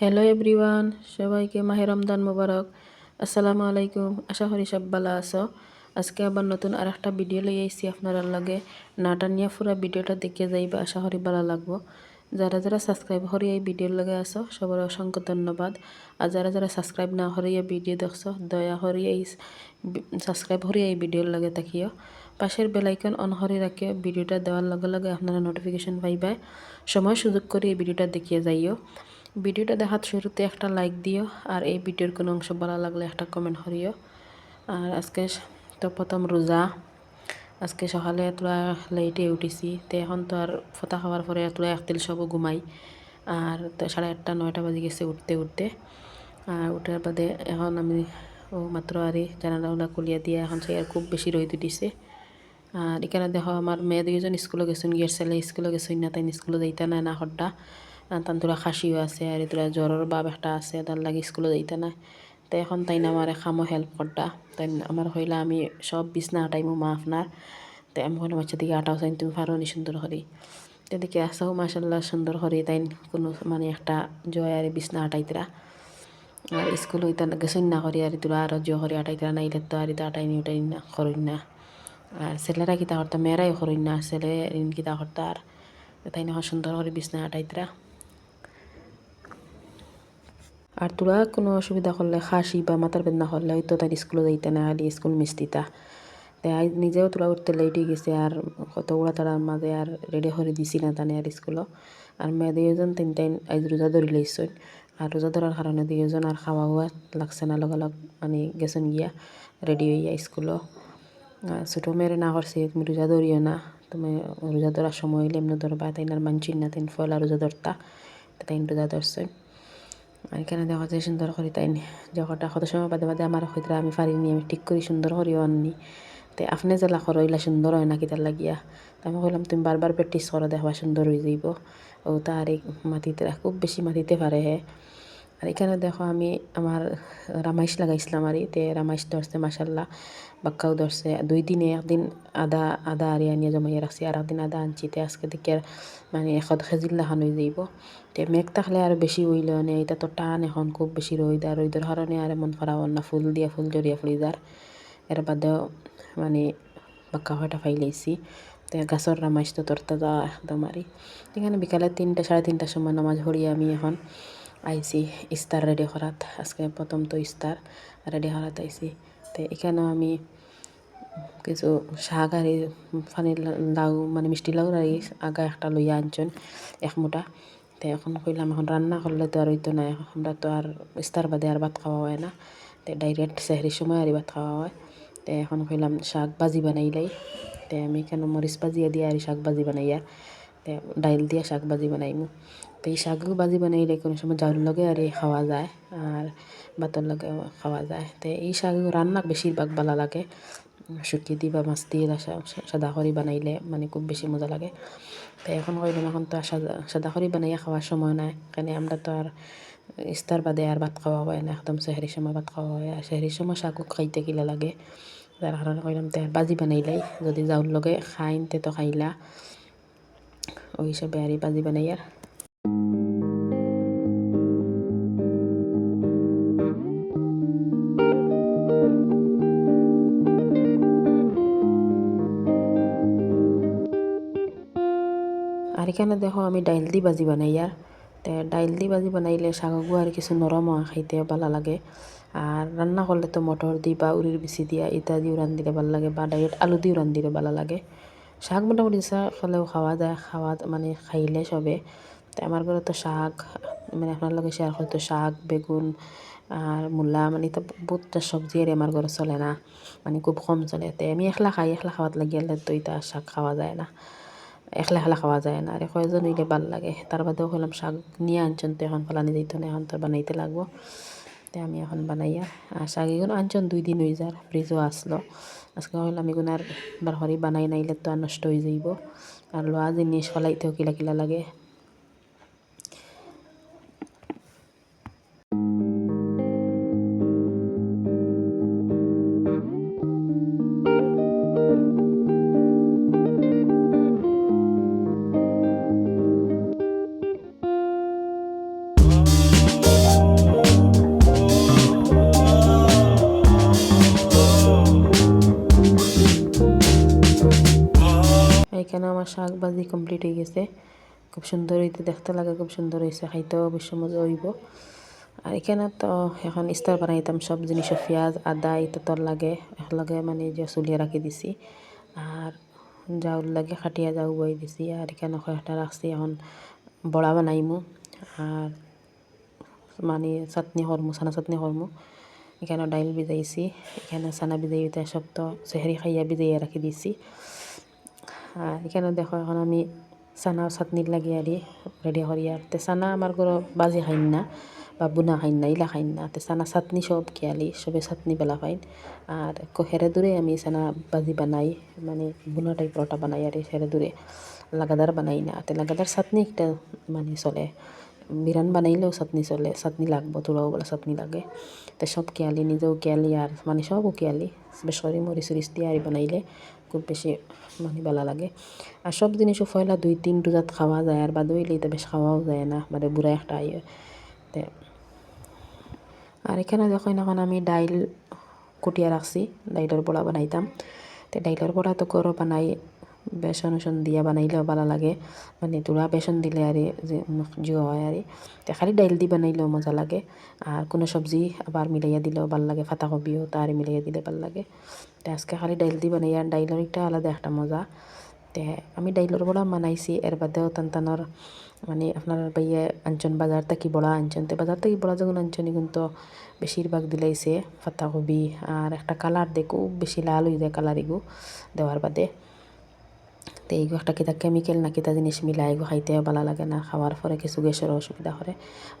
Hello everyone সবাইকে মাহে রমদান মুবারক। আসসালামু আলাইকুম, আশা করি সব ভালো আছো। আজকে আবার নতুন আর একটা ভিডিও লই আইছি আপনারা লগে। নাটা নিয়ে পুরো ভিডিওটা দেখে যাইবা, আশা করি ভালো লাগবো। যারা যারা সাবস্ক্রাইব করি এই ভিডিওর লগে আছো সবার অসংখ্য ধন্যবাদ। আর যারা যারা সাবস্ক্রাইব না করি এই ভিডিও দেখছ, দয়া করি এই সাবস্ক্রাইব করি এই ভিডিওর লগে তাকিও পাশের বেলাইকন অন করে রাখিও ভিডিওটা দেওয়ার লগে লগে আপনারা নোটিফিকেশন পাইবা। সময় সুযোগ করে এই ভিডিওটা দেখিয়ে যাইও। ভিডিওটা দেখার শুরুতে একটা লাইক দিও, আর এই ভিডিওর কোনো অংশ ভালো লাগলে একটা কমেন্ট করিও। আর আজকে তো প্রথম রোজা। আজকে সকালে তোরা লেটে উঠেছি, তো এখন তো আর ফোতা খাওয়ার পরে তোরা একতিল সবও ঘুমাই। আর সাড়ে আটটা, নয়টা বাজে গেছে উঠতে উঠতে। আর উঠার বাদে এখন আমি ও মাত্র আরে জানালা কুলিয়া দিয়ে এখন সে আর খুব বেশি রোদ উঠিছে। আর এখানে দেখো আমার মেয়ে দুইজন স্কুলে গেছেন গিয়ে ছেলে স্কুলে গেছেন না, তাই স্কুলে যাইতে না না হড্ডা তান্তরা খাসিও আছে, আর এতরা জ্বরের বাপ একটা আছে, তার লাগে স্কুলে যাইতে না। তো এখন তাই না আমার খামো হেল্প করতা। তাই আমার হইলে আমি সব বিছনা আটাইমো মা আপনার। তাই আমি কোনো বাচ্চা দিকে আটাও চাই তুমি পারো নি সুন্দর করি। তো দেখি আসাও মাসাল্লাহ সুন্দর করি। তাই কোনো মানে একটা জয় আর বিছনা আটাইতরা আর স্কুল হইতে গেছেন না করি, আর তোরা আরও জয় করি আটাইতরা নাইলে তো আর এটা আটাইনি উঠাই না করি না। আর ছেলেরা কিতা করতা, মেয়েরাই করি না ছেলে কিতা করতা আর। তাই না সুন্দর করে বিছনা আটাইতরা আর তোরা কোনো অসুবিধা করলে, খাসি বা মাথার বেদনা করলে হয়তো তাই স্কুলে যাইতে না হলে স্কুল মিস দিতা তাই নিজেও তোরা উঠতে লেটে গেছে আর কত ওরা তারার মাঝে আর রেডি করে দিছি না তানে আর স্কুলও। আর মেয়ে দুইজন তিন টাইম আজ রোজা ধরি লইছেন আর রোজা ধরার কারণে দুইজন আর খাওয়া হওয়া লাগছে না লগ লগ মানে গেছেন গিয়া রেডি হইয়া স্কুলও। ছোটো মেয়েরে না করছে, তুমি রোজা ধরিও না। তুমি রোজা ধরার সময় হইলে এমনি ধরবা তাই না মানছি না তাই ফলা রোজা ধরতা, তাই রোজা ধরছেন আর এখানে দেখা যায় সুন্দর করি তাই যখনটা কত সময় বাদে বাদে আমার হইতে আমি পারিনি আমি ঠিক করি সুন্দর করিও আননি তো আপনি জেলা করো এলা সুন্দর হয় নাকি তার লাগিয়া? আমি কইলাম, তুমি বারবার প্র্যাকটিস করো, দেখবা সুন্দর হয়ে যাইব। ও তার এই মাটিতে, খুব বেশি মাটিতে পারে হে। আর এখানে দেখো আমি আমার রামাইশ লাগাইছিলাম আর তে রামাইশ ধরছে মাসাল্লাহ বাক্কাও ধরছে। দুই দিনে একদিন আদা আদা আরি আনিয়ে জমাইয়া রাখছি আর একদিন আদা আনছি। তে আজকে দেখে মানে এখন খেজিল্লা খান হয়ে যাইব। তে মেঘ থাকলে আর বেশি হইল নে, এটা তো টান এখন, খুব বেশি রইদ আর রইদের কারণে আর এমন করা না, ফুল দিয়া ফুল জড়িয়া ফুলিদার এর বাদেও মানে বাক্কা হয়টা ফাইলাইছি গাছর রামাইশ তো তোর তাজা একদম আরি এখানে বিকালে তিনটা, সাড়ে তিনটার সময় নামাজ ভরিয়ে আমি এখন। আইছি ইস্তার রেডি করাত আজকে প্রথম তো ইস্তার রেডি করাত আইছি তো এখানেও আমি কিছু শাক আর পানি লাউ মানে মিষ্টি লাউ আর আগা একটা লইয়া আনছেন এক মুঠা। তো এখন কইলাম, এখন রান্না করলে তো আর হইতো না, আমরা তো আর ইস্তার বাদে আর ভাত খাওয়া হয় না। তো ডাইরেক্ট সেহরির সময় আর ভাত খাওয়া হয়। তো এখন কইলাম, শাক ভাজি বানাইলাই। তো আমি কেন মরিচ ভাজিয়া দিয়ে আর শাক ভাজি বানাইয়া। তো ডাইল দিয়া শাক ভাজি বানাইমু। তো এই শাক ভাজি বানাইলে কোনো সময় চাউল লগে আর খাওয়া যায় আর ভাতের লগে খাওয়া যায়। তো এই শাক রান্না বেশিরভাগ ভালো লাগে। শুকিয়ে দিই বা মাছ দিয়ে সাদা খড়ি বানাইলে মানে খুব বেশি মজা লাগে। তো এখন কইলাম, এখন তো আর সাদা সাদা খড়ি বানাইয়া খাওয়ার সময় নাই। কেন আমরা তো আর ইস্তার বাদে আর ভাত খাওয়া হয় না, একদম সেহরির সময় ভাত খাওয়া হয়। আর সেহরির সময় শাকও খাইতে কিলা লাগে। যার কারণে কইলাম, তে বাজি বানাইলাই যদি যাওয়ার লগে খাইন তে তো খাইলা। ওই হিসাবে আর বাজি বানাইয়ার আর। এখানে দেখো, আমি ডাইল দি বাজি বানাই আর। ডাইল দি বাজি বানাইলে শাকগু আর কিছু নরম খাইতে ভালো লাগে আর রান্না করলে তো মটর দি বা উড়ির বিচি দিয়া, ইটা দিও রান্ধিলে ভালো লাগে, বা ডাইরেক্ট আলু দিও রান্ধিলে ভালো লাগে শাক মোটামুটি খালেও খাওয়া যায় খাওয়া মানে খাইলে সবে তো আমার ঘরে তো শাক মানে আপনার লগে শেয়ার করতো শাক বেগুন আর মূলা মানে তো বহুতটা সবজি আর আমার ঘরে চলে না মানে খুব কম চলে। তো আমি একলা খাই একলা খাওয়াত লাগিয়ে তো এটা শাক খাওয়া যায় না একলা একলা খাওয়া যায় না। আর কয়জন হইলে ভাল লাগে তার বাদেও হলাম শাক নিয়ে আনছেন তো এখন ফলানি দিত না এখন তো বানাইতে লাগবো। তো আমি এখন বানাইয়া শাক এগুলো আনছেন দুই দিন হয়ে যার ফ্রিজও আসলো আজকে হইলাম এগুলো আর বারহরি বানাই নাইলে তো আর নষ্ট হয়ে যাইব। আর লোয়া জিনিস ফলাইতেও কিলা কিলা লাগে। এখানে আমার শাক ভাজি কমপ্লিট হয়ে গেছে। খুব সুন্দর হইতে দেখতে লাগে, খুব সুন্দর হয়েছে খাইতেও অবশ্য মজা হইব। আর এখানে তো এখন ইস্তার বানাইতাম, সব জিনিস পেঁয়াজ, আদা এটা তোর লাগে। একলগে মানে যে চুলিয়ে রাখি দিছি। আর যাওর লাগে খাটিয়া যাও বই দিছি। আর এখানে কয়েকটা রাখছি, এখন বড়া বানাইমু। আর মানে চাটনি করমু সানা চাটনি করমু। এখানে ডাইল ভিজাইছি, এখানে সানা ভিজাই সব তো চেহারি খাইয়া ভিজাইয়া রাখি দিছি। এখানে দেখো, এখন আমি চানা চাটনির লাগি আরি রেডি করি আর তে চানা আমার ঘর বাজি খাইন না, বা বুনা খাইন না, ইলা খাইন না। তে চানা চাটনি সব কিয়ালি সবে চাটনি বেলা খাইন আর হেরে দূরে আমি চানা বাজি বানাই মানে বুনা টাইপর ওটা বানাই আর হেরে দূরে লাগাদার বানাই না। তে লাগাদার চাটনি একটা মানে চলে। বিরান বানাইলেও চাটনি চলে, চাটনি লাগবো তোরাও বলে চাটনি লাগে। তো সব কেয়ালি নিজেও কেয়ালি আর মানে সবও কেয়ালি বেশ করে মরিচ সরিচ দিয়ে আর বানাইলে। খুব বেশি মানে বেলা লাগে। আর সব জিনিসও ফয়লা দুই, তিন রোজাত খাওয়া যায়, আর বাদ হইলে তো বেশ খাওয়াও যায় না মানে বুড়া একটা ইয়ে আর এখানে দেখেন এখন আমি ডাইল কুটিয়া রাখছি, ডাইলের বড়া বানাইতাম। তো ডাইলের বড়া তো গরো বানাই বেসন উসন দিয়া বানাইলেও ভালো লাগে। মানে তোরা বেসন দিলে আর জিও হয় আর খালি ডাইল দি বানাইলেও মজা লাগে। আর কোনো সবজি আবার মিলাইয়া দিলেও ভালো লাগে। ফাতাকপিও তার মিলাইয়া দিলে ভালো লাগে। তো আজকে খালি ডাইল দি বানাই আর ডাইলের একটা আলাদা একটা মজা। তে আমি ডাইলের বড়া বানাইছি এর বাদেও টানটানোর মানে আপনার বাইয়ে আনচন বাজার থেকে বড়া আনচন তো বাজার থেকে বড়া যখন আনচন কিন্তু বেশিরভাগ দিলাইছে। ফাতাকপি আর একটা কালার দেখো বেশি লাল হয়ে যায় কালার এগু দেওয়ার বাদে। তো এইগো একটা কিতা কেমিক্যাল না কিতা জিনিস মিলা এগো খাইতে ভালো লাগে না, খাওয়ার পরে কিছু গ্যাসের অসুবিধা করে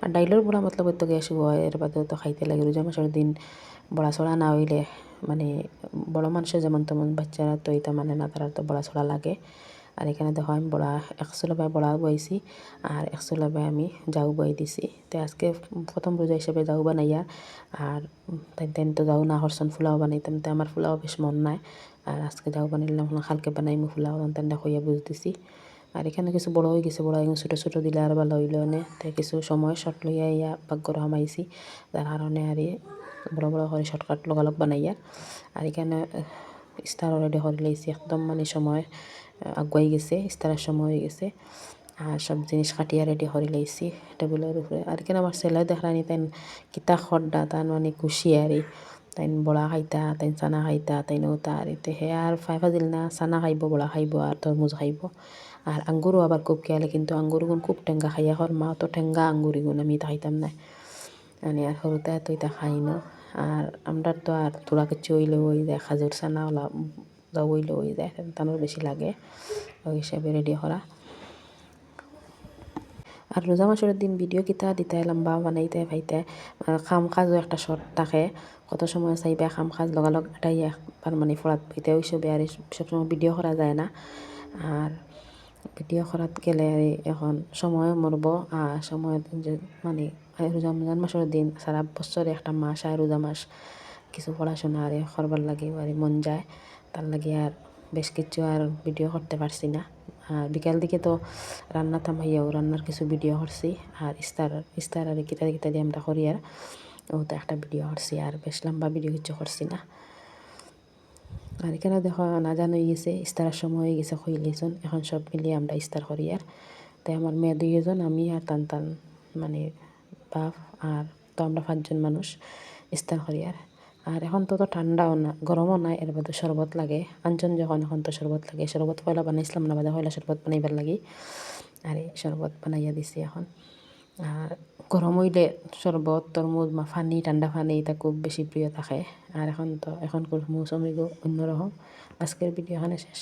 আর ডাইলের বড়া মতলব তো গ্যাস এর বাদেও তো খাইতে লাগে। রোজা মাসের দিন বড়া ছড়া না হইলে মানে বড় মানুষের যেমন তেমন বাচ্চারা তো এটা মানে না তারা তো বড়া ছড়া লাগে। আর এখানে দেখো আমি বড়া একশো লাভায় বড়া বইছি আর একশো লাভায় আমি যাও বই দিছি। তো আজকে প্রথম রোজা হিসেবে যাও বানাইয়া আর তাই তেন তো যাও না হরসন ফুলাও বানাইতাম তো আমার ফুলাও বেশ মন নাই। আর আজকে যাও বানাইলাম খালকে বানাইমু ফুলাও, তেন হইয়া বুঝ দিছি আর এখানে কিছু বড় হয়ে গেছে, বড় ছোটো ছোটো দিলে আর ভালো হইল নে। তাই কিছু সময় শর্ট লইয়া ইয়া ভাগ্য হামাইছি তার কারণে আর বড় বড় করে শর্টকাট লগালগ বানাইয়া আর এখানে স্টার অলরেডি করে লাইছি একদম মানে সময় আগুয়াই গেছে ইস্তারার সময় হয়ে গেছে। আর সব জিনিস কাটিয়া রেডি করে লাইছি টেবিলের উপরে আর কেন আমার ছেলে দেখলানি তাই কিতা খড্ডা তার মানে খুশি আর তাই বড়া খাইতা তাই চানা খাইতা তাই নৌতা আর এতে হে আর ফাই ফাজিল না, চানা খাইব বড়া খাইব আর তরমুজ খাইব। আর আঙ্গুরও আবার খুব খেয়ালে কিন্তু আঙ্গুরগুন খুব টেঙ্গা, খাইয়া হর মা তো টেঙ্গা আঙ্গুরিগুন আমি খাইতাম না মানে আর সরুতে তো এটা খাই না। আর আমরা তো আর তোরা কিছু হইলে ওই যায় খাজুর চানা ওলা হইলে ওই যায় তানোর বেশি লাগে। ওই হিসাবে রেডি করা আর রোজা মাসের দিন ভিডিও কিতা দিতে লম্বা বানাইতে ভাইতে। খাম খাজও একটা শর্ট থাকে, কত সময় চাইবে খাম খাজ লগালগ এটাই একবার মানে ফরাত বইতে ওইসবে আর সবসময় ভিডিও করা যায় না। আর ভিডিও করাত গেলে এখন সময় মরব আর সময় মানে রমজান মাসের দিন, সারা বছরে একটা মাস আর রোজা মাস কিছু পড়াশোনা আর করবার লাগে আর মন যায় তার লাগে আর বেশ কিছু আর ভিডিও করতে পারছি না। আর বিকাল দিকে তো রান্না থামাইয়াও রান্নার কিছু ভিডিও করছি আর ইস্তার ইস্তার আর কিতা কিতা দিয়ে আমরা করি আর ও তো একটা ভিডিও করছি আর বেশ লম্বা ভিডিও কিছু করছি না। আর এখানে দেখো না জানো গেছে ইস্তারের সময় হয়ে গেছে খইলেছন এখন সব মিলিয়ে আমরা ইস্তার করি আর তাই আমার মেয়ে দুইজন আমি আর টান টান মানে বাপ আর তো আমরা পাঁচজন মানুষ, ইস্তার করি আর। আর এখন তো তো ঠান্ডাও না, গরমও নাই, এর বাদে শরবত লাগে। আঞ্চন যখন এখন তো শরবত লাগে, শরবত পয়লা বানাইছিলাম না, বাদে পয়লা শরবত বানাইবার লাগি। আর শরবত বানাইয়া দিছি এখন। আর গরম হইলে শরবত, তরমুজ, মা ফানি, ঠান্ডা ফানি, এটা খুব বেশি প্রিয় থাকে। আর এখন তো এখন মৌসুমি অন্যরকম আজকের ভিডিও এখানে শেষ।